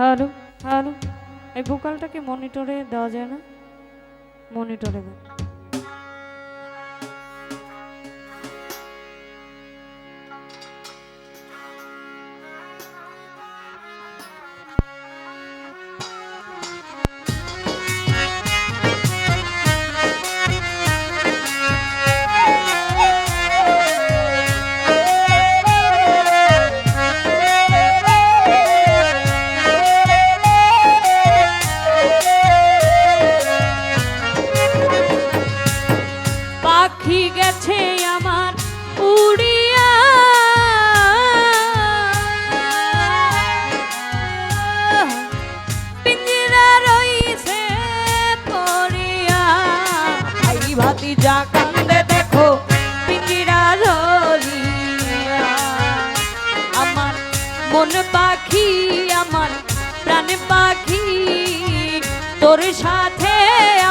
Hello hello. এই ভোকালটাকে মনিটরে দেওয়া যায় না? মনিটরে দেন ভাতি যা কান্দে দেখো পিঞ্জিরা ধরিয়া আমার পাখি, আমার প্রাণ পাখি, তোর সাথে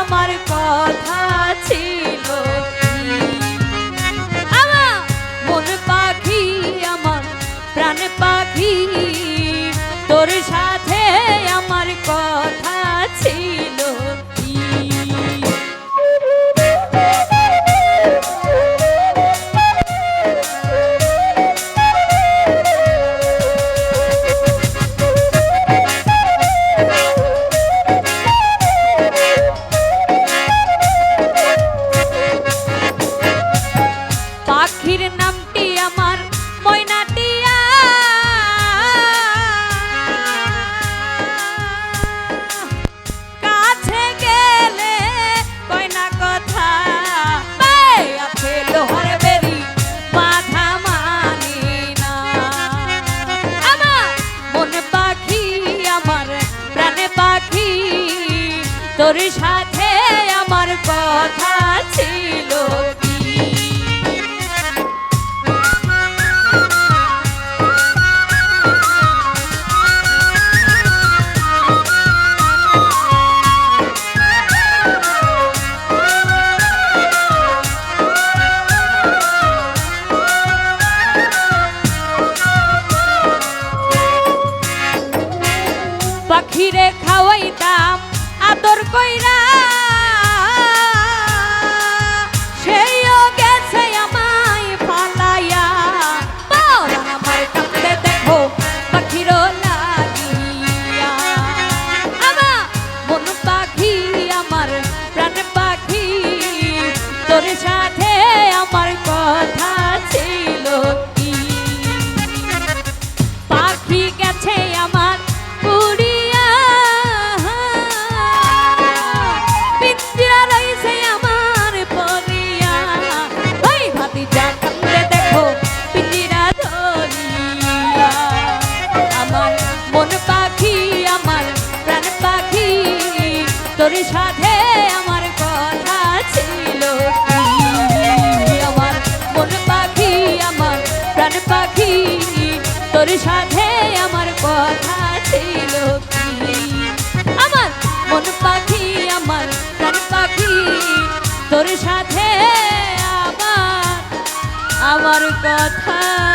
আমার কথা ছিল পাখি, আমার প্রাণ পাখি আমার কথা ছিল পাখিরে খাওয়াইতাম আদর কইরা সাথে আমার কথা ছিল? আমার আমার তোর সাথে আমার কথা ছিল আমার আমার সাথে আমার আমার কথা